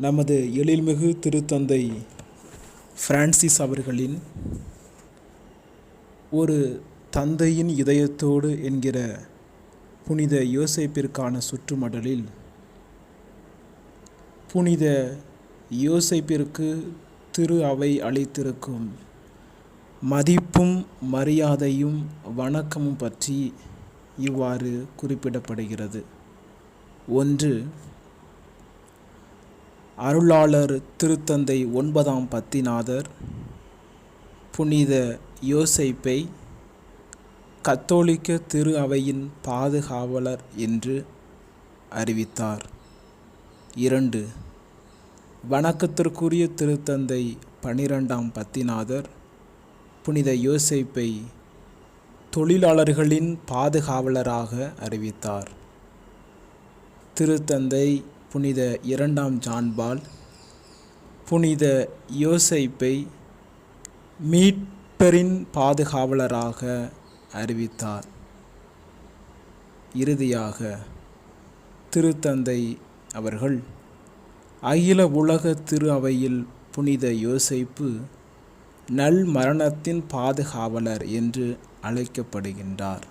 நமது எழில்மிகு திருத்தந்தை பிரான்சிஸ் அவர்களின் ஒரு தந்தையின் இதயத்தோடு என்கிற புனித யோசைப்பிற்கான சுற்றுமடலில் புனித யோசைப்பிற்கு திரு அவை அளித்திருக்கும் மதிப்பும் மரியாதையும் வணக்கமும் பற்றி இவ்வாறு குறிப்பிடப்படுகிறது. ஒன்று அருளாளர் திருத்தந்தை ஒன்பதாம் பத்திநாதர் புனித யோசைப்பை கத்தோலிக்க திரு அவையின் பாதுகாவலர் என்று அறிவித்தார். இரண்டு வணக்கத்திற்குரிய திருத்தந்தை பனிரெண்டாம் பத்திநாதர் புனித யோசைப்பை தொழிலாளர்களின் பாதுகாவலராக அறிவித்தார். திருத்தந்தை புனித இரண்டாம் ஜான்பால் புனித யோசைப்பை மீட்பரின் பாதுகாவலராக அறிவித்தார். இறுதியாக திருத்தந்தை அவர்கள் அகில உலக திரு அவையில் புனித யோசைப்பு நல் மரணத்தின் பாதுகாவலர் என்று அழைக்கப்படுகின்றார்.